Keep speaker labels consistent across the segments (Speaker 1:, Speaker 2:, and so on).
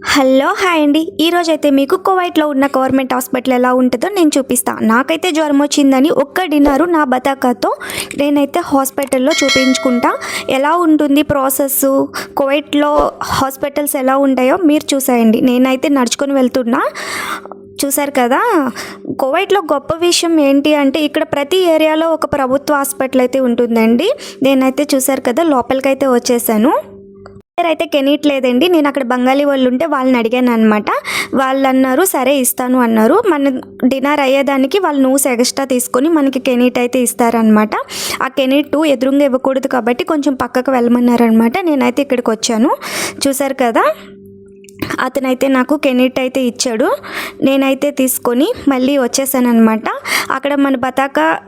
Speaker 1: Hello hi అండి. ఈరోజు అయితే మీకు కువైట్లో ఉన్న గవర్నమెంట్ హాస్పిటల్ ఎలా ఉంటుందో నేను చూపిస్తాను నాకైతే జ్వరం వచ్చిందని ఒక్క డిన్నరు నా బతాకాతో నేనైతే హాస్పిటల్లో చూపించుకుంటా. ఎలా ఉంటుంది ప్రాసెస్ కువైట్లో హాస్పిటల్స్ ఎలా ఉంటాయో మీరు చూసేయండి. నేనైతే నడుచుకొని వెళ్తున్నా. చూసారు కదా? కోవైట్లో గొప్ప విషయం ఏంటి అంటే ఇక్కడ ప్రతి ఏరియాలో ఒక ప్రభుత్వ హాస్పిటల్ అయితే ఉంటుందండి. నేనైతే చూసారు కదా లోపలికైతే వచ్చేసాను. అయితే కెనీట్ లేదండి నేను అక్కడ బెంగాలీ వాళ్ళు ఉంటే వాళ్ళని అడిగాను అనమాట వాళ్ళు అన్నారు సరే ఇస్తాను అన్నారు. మన డిన్నర్ అయ్యేదానికి వాళ్ళు నూస్ ఎక్స్ట్రా తీసుకొని మనకి కెనీట్ అయితే ఇస్తారనమాట ఆ కెనీట్ ఎదురుగా ఇవ్వకూడదు కాబట్టి కొంచెం పక్కకు వెళ్ళమన్నారనమాట నేనైతే ఇక్కడికి వచ్చాను. చూసారు కదా? అతనైతే నాకు కెనీట్ అయితే ఇచ్చాడు. నేనైతే తీసుకొని మళ్ళీ వచ్చేసాను అనమాట అక్కడ మన బతాకా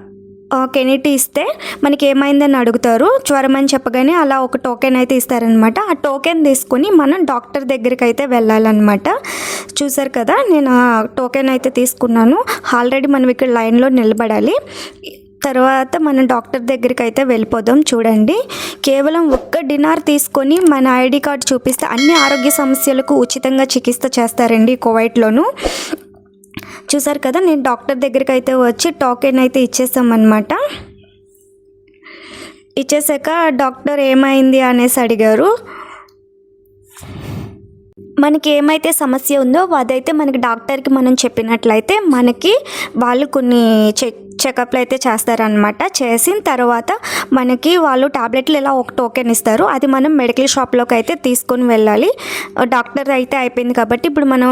Speaker 1: కెనీటి ఇస్తే మనకి ఏమైందని అడుగుతారు. జ్వరం అని చెప్పగానే అలా ఒక టోకెన్ అయితే ఇస్తారనమాట. ఆ టోకెన్ తీసుకొని మనం డాక్టర్ దగ్గరికి అయితే వెళ్ళాలన్నమాట. చూసారు కదా నేను ఆ టోకెన్ అయితే తీసుకున్నాను. ఆల్రెడీ మనం ఇక్కడ లైన్లో నిలబడాలి. తర్వాత మనం డాక్టర్ దగ్గరికి అయితే వెళ్ళిపోదాం చూడండి. కేవలం ఒక్క డినార్ తీసుకొని మన ఐడి కార్డ్ చూపిస్తే అన్ని ఆరోగ్య సమస్యలకు ఉచితంగా చికిత్స చేస్తారండి కువైట్లోను. చూసారు కదా నేను డాక్టర్ దగ్గరికి అయితే వచ్చి టోకెన్ అయితే ఇచ్చేసామన్నమాట. ఇచ్చేసాక డాక్టర్ ఏమైంది అనేసి అడిగారు. మనకి ఏమైతే సమస్య ఉందో అదైతే మనకి డాక్టర్కి మనం చెప్పినట్లయితే మనకి వాళ్ళు కొన్ని చెక్ చెకప్లు అయితే చేస్తారనమాట చేసిన తర్వాత మనకి వాళ్ళు టాబ్లెట్లు ఇలా ఒక టోకెన్ ఇస్తారు అది మనం మెడికల్ షాప్లోకి అయితే తీసుకొని వెళ్ళాలి. డాక్టర్ అయితే అయిపోయింది కాబట్టి ఇప్పుడు మనం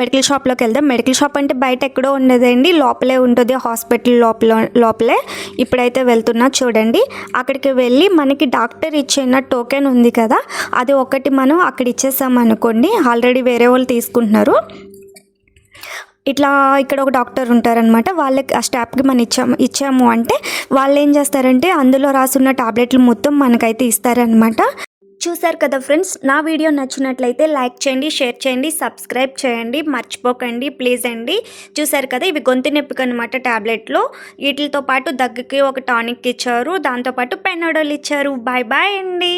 Speaker 1: మెడికల్ షాప్లోకి వెళ్దాం. మెడికల్ షాప్ అంటే బయట ఎక్కడో ఉండదండి లోపలే ఉంటుంది హాస్పిటల్ లోపల లోపలే ఇప్పుడైతే వెళ్తున్నా చూడండి. అక్కడికి వెళ్ళి మనకి డాక్టర్ ఇచ్చిన టోకెన్ ఉంది కదా అది ఒకటి మనం అక్కడ ఇచ్చేసాం అనుకోండి ఆల్రెడీ వేరే వాళ్ళు తీసుకుంటున్నారు. ఇట్లా ఇక్కడ ఒక డాక్టర్ ఉంటారనమాట వాళ్ళకి ఆ స్టాప్కి మనం ఇచ్చాము ఇచ్చాము అంటే వాళ్ళు ఏం చేస్తారంటే అందులో రాసున్న టాబ్లెట్లు మొత్తం మనకైతే ఇస్తారనమాట చూసారు కదా ఫ్రెండ్స్ నా వీడియో నచ్చినట్లయితే లైక్ చేయండి షేర్ చేయండి సబ్స్క్రైబ్ చేయండి మర్చిపోకండి ప్లీజ్ అండి. చూసారు కదా ఇవి గొంతు నొప్పికి అనమాట టాబ్లెట్లు. వీటితో పాటు దగ్గుకి ఒక టానిక్ ఇచ్చారు దాంతోపాటు పెనోడోల్ ఇచ్చారు. బాయ్ బాయ్ అండి.